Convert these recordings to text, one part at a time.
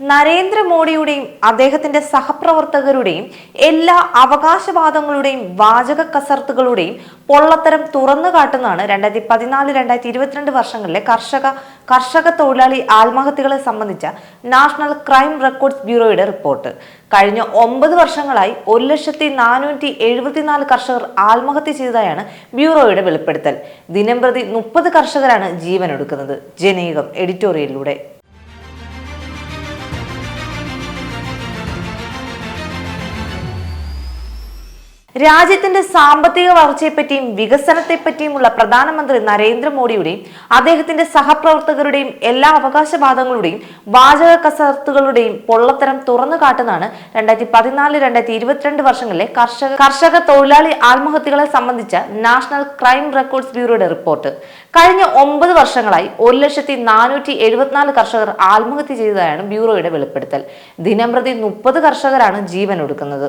നരേന്ദ്രമോദിയുടെയും അദ്ദേഹത്തിന്റെ സഹപ്രവർത്തകരുടെയും എല്ലാ അവകാശവാദങ്ങളുടെയും വാചക കസർത്തുകളുടെയും പൊള്ളത്തരം തുറന്നു കാട്ടുന്നതാണ് രണ്ടായിരത്തി പതിനാല് രണ്ടായിരത്തി ഇരുപത്തിരണ്ട് വർഷങ്ങളിലെ കർഷക കർഷക തൊഴിലാളി ആത്മഹത്യകളെ സംബന്ധിച്ച നാഷണൽ ക്രൈം റെക്കോർഡ്സ് ബ്യൂറോയുടെ റിപ്പോർട്ട്. കഴിഞ്ഞ ഒമ്പത് വർഷങ്ങളായി ഒരു ലക്ഷത്തി നാനൂറ്റി എഴുപത്തിനാല് കർഷകർ ആത്മഹത്യ ചെയ്തതായാണ് ബ്യൂറോയുടെ വെളിപ്പെടുത്തൽ. ദിനംപ്രതി മുപ്പത് കർഷകരാണ് ജീവനൊടുക്കുന്നത്. ജനീകം എഡിറ്റോറിയലിലൂടെ. രാജ്യത്തിന്റെ സാമ്പത്തിക വളർച്ചയെപ്പറ്റിയും വികസനത്തെപ്പറ്റിയുമുള്ള പ്രധാനമന്ത്രി നരേന്ദ്രമോദിയുടെയും അദ്ദേഹത്തിന്റെ സഹപ്രവർത്തകരുടെയും എല്ലാ അവകാശവാദങ്ങളുടെയും വാചക കസർത്തുകളുടെയും പൊള്ളത്തരം തുറന്നു കാട്ടുന്നതാണ് രണ്ടായിരത്തി പതിനാല് രണ്ടായിരത്തി ഇരുപത്തിരണ്ട് വർഷങ്ങളിലെ കർഷക കർഷക തൊഴിലാളി ആത്മഹത്യകളെ സംബന്ധിച്ച നാഷണൽ ക്രൈം റെക്കോർഡ്സ് ബ്യൂറോയുടെ റിപ്പോർട്ട്. കഴിഞ്ഞ ഒമ്പത് വർഷങ്ങളായി ഒരു ലക്ഷത്തി നാനൂറ്റി എഴുപത്തിനാല് കർഷകർ ആത്മഹത്യ ചെയ്തതായാണ് ബ്യൂറോയുടെ വെളിപ്പെടുത്തൽ. ദിനംപ്രതി മുപ്പത് കർഷകരാണ് ജീവൻ ഒടുക്കുന്നത്.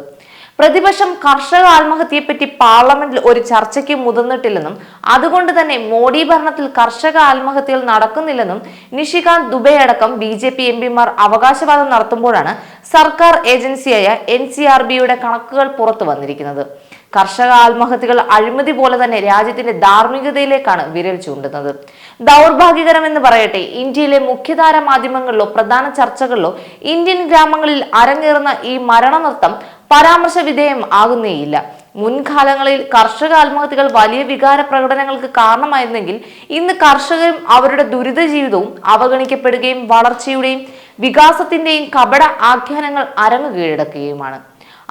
പ്രതിപക്ഷം കർഷക ആത്മഹത്യയെപ്പറ്റി പാർലമെന്റിൽ ഒരു ചർച്ചയ്ക്ക് മുതിർന്നിട്ടില്ലെന്നും അതുകൊണ്ട് തന്നെ മോഡി ഭരണത്തിൽ കർഷക ആത്മഹത്യകൾ നടക്കുന്നില്ലെന്നും നിഷികാന്ത് ദുബെ അടക്കം ബി ജെ പി എം പിമാർ അവകാശവാദം നടത്തുമ്പോഴാണ് സർക്കാർ ഏജൻസിയായ എൻ സി ആർ ബിയുടെ കണക്കുകൾ പുറത്തു വന്നിരിക്കുന്നത്. കർഷക ആത്മഹത്യകൾ അഴിമതി പോലെ തന്നെ രാജ്യത്തിന്റെ ധാർമ്മികതയിലേക്കാണ് വിരൽ ചൂണ്ടുന്നത്. ദൗർഭാഗ്യകരമെന്ന് പറയട്ടെ ഇന്ത്യയിലെ മുഖ്യധാര മാധ്യമങ്ങളിലോ പ്രധാന ചർച്ചകളിലോ ഇന്ത്യൻ ഗ്രാമങ്ങളിൽ അരങ്ങേറുന്ന ഈ മരണനൃത്തം പരാമർശ വിധേയം ആകുന്നേയില്ല. മുൻകാലങ്ങളിൽ കർഷക ആത്മഹത്യകൾ വലിയ വികാര പ്രകടനങ്ങൾക്ക് കാരണമായിരുന്നെങ്കിൽ ഇന്ന് കർഷകരും അവരുടെ ദുരിത ജീവിതവും അവഗണിക്കപ്പെടുകയും വളർച്ചയുടെയും വികാസത്തിന്റെയും കപട ആഖ്യാനങ്ങൾ അരങ്ങു കീഴടക്കുകയുമാണ്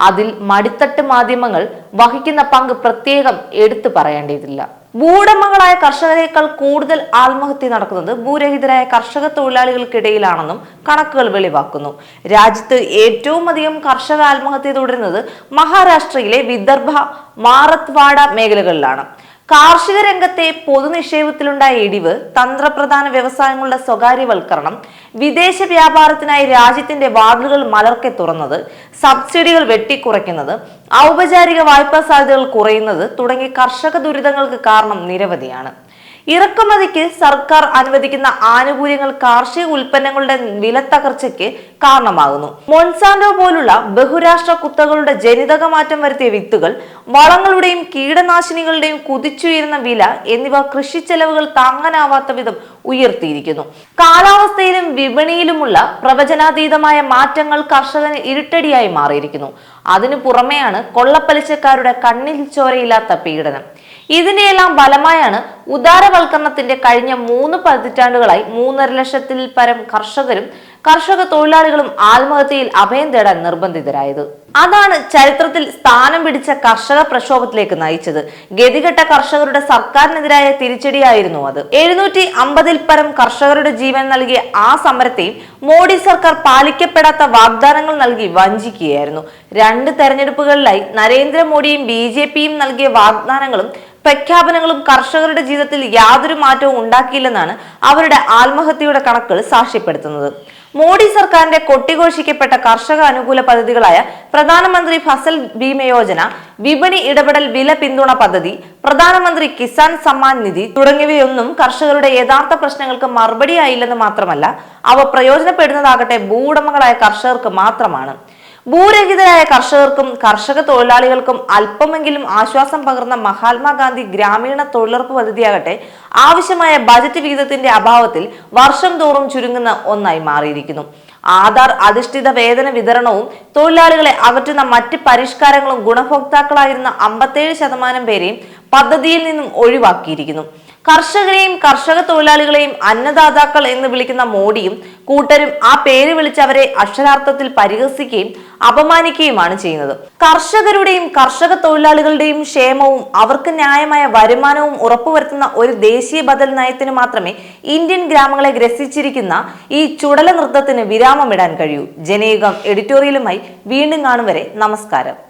അതിൽ മടിത്തട്ട് മാധ്യമങ്ങൾ വഹിക്കുന്ന പങ്ക് പ്രത്യേകം എടുത്തു പറയേണ്ടതില്ല. ഭൂവുടമകളായ കർഷകരെക്കാൾ കൂടുതൽ ആത്മഹത്യ നടക്കുന്നത് ഭൂരഹിതരായ കർഷക തൊഴിലാളികൾക്കിടയിലാണെന്നും കണക്കുകൾ വെളിവാക്കുന്നു. രാജ്യത്ത് ഏറ്റവും അധികം കർഷക ആത്മഹത്യ തുടരുന്നത് മഹാരാഷ്ട്രയിലെ വിദർഭ മാറത്വാഡ മേഖലകളിലാണ്. കാർഷിക രംഗത്തെ പൊതുനിക്ഷേപത്തിലുണ്ടായ ഇടിവ് തന്ത്രപ്രധാന വ്യവസായങ്ങളുടെ സ്വകാര്യവൽക്കരണം വിദേശ വ്യാപാരത്തിനായി രാജ്യത്തിന്റെ വാതിലുകൾ മലർക്കെ തുറന്നത് സബ്സിഡികൾ വെട്ടിക്കുറയ്ക്കുന്നത് ഔപചാരിക വായ്പാ സാധ്യതകൾ കുറയുന്നത് തുടങ്ങി കർഷക ദുരിതങ്ങൾക്ക് കാരണം നിരവധിയാണ്. ഇറക്കുമതിക്ക് സർക്കാർ അനുവദിക്കുന്ന ആനുകൂല്യങ്ങൾ കാർഷിക ഉൽപ്പന്നങ്ങളുടെ വില തകർച്ചയ്ക്ക് കാരണമാകുന്നു. മൊൺസാൻഡോ പോലുള്ള ബഹുരാഷ്ട്ര കുത്തകളുടെ ജനിതക മാറ്റം വരുത്തിയ വിത്തുകൾ വളങ്ങളുടെയും കീടനാശിനികളുടെയും കുതിച്ചുയരുന്ന വില എന്നിവ കൃഷി ചെലവുകൾ താങ്ങാനാവാത്ത വിധം ഉയർത്തിയിരിക്കുന്നു. കാലാവസ്ഥയിലും വിപണിയിലുമുള്ള പ്രവചനാതീതമായ മാറ്റങ്ങൾ കർഷകന് ഇരുട്ടടിയായി മാറിയിരിക്കുന്നു. അതിനു പുറമെയാണ് കൊള്ളപ്പലിശക്കാരുടെ കണ്ണിൽ ചോരയില്ലാത്ത പീഡനം. ഇതിനെയെല്ലാം ഫലമായാണ് ഉദാരവൽക്കരണത്തിന്റെ കഴിഞ്ഞ മൂന്ന് പതിറ്റാണ്ടുകളായി മൂന്നര ലക്ഷത്തിൽ പരം കർഷകരും കർഷക തൊഴിലാളികളും ആത്മഹത്യയിൽ അഭയം തേടാൻ നിർബന്ധിതരായത്. അതാണ് ചരിത്രത്തിൽ സ്ഥാനം പിടിച്ച കർഷക പ്രക്ഷോഭത്തിലേക്ക് നയിച്ചത്. ഗതികെട്ട കർഷകരുടെ സർക്കാരിനെതിരായ തിരിച്ചടിയായിരുന്നു അത്. എഴുന്നൂറ്റി അമ്പതിൽ പരം കർഷകരുടെ ജീവൻ നൽകിയ ആ സമരത്തെയും മോഡി സർക്കാർ പാലിക്കപ്പെടാത്ത വാഗ്ദാനങ്ങൾ നൽകി വഞ്ചിക്കുകയായിരുന്നു. രണ്ട് തെരഞ്ഞെടുപ്പുകളിലായി നരേന്ദ്രമോദിയും ബി ജെ പിയും നൽകിയ വാഗ്ദാനങ്ങളും പ്രഖ്യാപനങ്ങളും കർഷകരുടെ ജീവിതത്തിൽ യാതൊരു മാറ്റവും ഉണ്ടാക്കിയില്ലെന്നാണ് അവരുടെ ആത്മഹത്യയുടെ കണക്കുകൾ സാക്ഷ്യപ്പെടുത്തുന്നത്. മോഡി സർക്കാരിന്റെ കൊട്ടിഘോഷിക്കപ്പെട്ട കർഷക അനുകൂല പദ്ധതികളായ പ്രധാനമന്ത്രി ഫസൽ ഭീമ യോജന വിപണി ഇടപെടൽ വില പിന്തുണ പദ്ധതി പ്രധാനമന്ത്രി കിസാൻ സമ്മാൻ നിധി തുടങ്ങിയവയൊന്നും കർഷകരുടെ യഥാർത്ഥ പ്രശ്നങ്ങൾക്ക് മറുപടിയായില്ലെന്ന് മാത്രമല്ല അവ പ്രയോജനപ്പെടുന്നതാകട്ടെ ഭൂവുടമകളായ കർഷകർക്ക് മാത്രമാണ്. ഭൂരഹിതരായ കർഷകർക്കും കർഷക തൊഴിലാളികൾക്കും അല്പമെങ്കിലും ആശ്വാസം പകർന്ന മഹാത്മാഗാന്ധി ഗ്രാമീണ തൊഴിലുറപ്പ് പദ്ധതിയാകട്ടെ ആവശ്യമായ ബജറ്റ് വിഹിതത്തിന്റെ അഭാവത്തിൽ വർഷം തോറും ചുരുങ്ങുന്ന ഒന്നായി മാറിയിരിക്കുന്നു. ആധാർ അധിഷ്ഠിത വേതന വിതരണവും തൊഴിലാളികളെ അകറ്റുന്ന മറ്റ് പരിഷ്കാരങ്ങളും ഗുണഭോക്താക്കളായിരുന്ന അമ്പത്തേഴ് ശതമാനം പേരെയും പദ്ധതിയിൽ നിന്നും ഒഴിവാക്കിയിരിക്കുന്നു. കർഷകരെയും കർഷക തൊഴിലാളികളെയും അന്നദാതാക്കൾ എന്ന് വിളിക്കുന്ന മോഡിയും കൂട്ടരും ആ പേര് വിളിച്ചവരെ അക്ഷരാർത്ഥത്തിൽ പരിഹസിക്കുകയും അപമാനിക്കുകയുമാണ് ചെയ്യുന്നത്. കർഷകരുടെയും കർഷക തൊഴിലാളികളുടെയും ക്ഷേമവും അവർക്ക് ന്യായമായ വരുമാനവും ഉറപ്പുവരുത്തുന്ന ഒരു ദേശീയ ബദൽ നയത്തിന് മാത്രമേ ഇന്ത്യൻ ഗ്രാമങ്ങളെ ഗ്രസിച്ചിരിക്കുന്ന ഈ ചുടല നൃത്തത്തിന് വിരാമമിടാൻ കഴിയൂ. ജനയുഗം എഡിറ്റോറിയലുമായി വീണ്ടും കാണും വരെ. നമസ്കാരം.